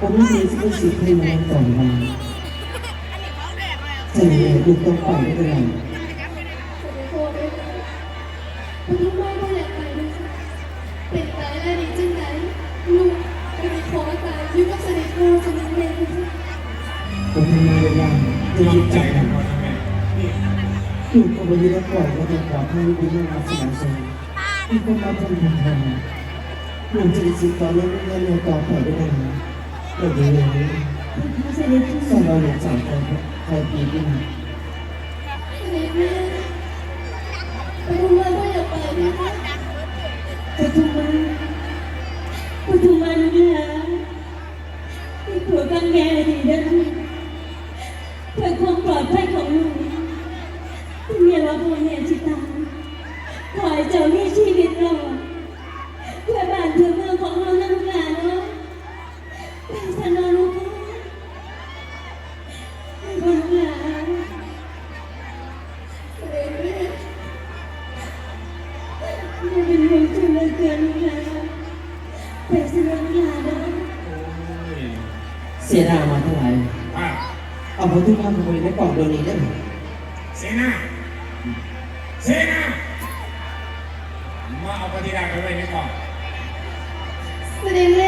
ผมไม่มีสิทธิ์สิทธิ์ให้น้องก่อนมาใช่เลยลูกต้องปไม่เป็นไรโคด้วยค่ะคุณทำไมไม่อยไปด้วยค่ะเป็นตายแล้วดีจังไหนลูกเป็นขอตายอยู่กับเสด็จพ่อจะนั่งเล่นด้วยค่ะผมทำงาได้ยากจะยอยิมนใจใจนะนะพ่อนะแม่นี่ลูกก็ไปยืนแล้วปล่อยก็จะกลับให้ลูกไปเรื่องมาสนามสนมีคนมาทำทำทำลูกจะได้สิทธิ์ต่อเรื่องเรื่องเรื่องต่อไปได้ไหมเดี๋ย เดี๋ยวนี้เสด็จพ่งเราหนึ่งสามคนใครปีขึ้นมาเสด็จแม่ไปทำไมไม่ากไปนะคะทุม ไม่เป็นห่วงเจ้าเหลือเกินลูกหลานไปสนอลูกหลานเนาะโอ้ยเสียดายมาเท่าไหร่ว่าเอาผมทุกท่านไปในกล่องเบอร์นี้ได้ไหมเสนาเสนามาเอาปฏิดาไปไว้ในกล่อง เสด็จแม่พี่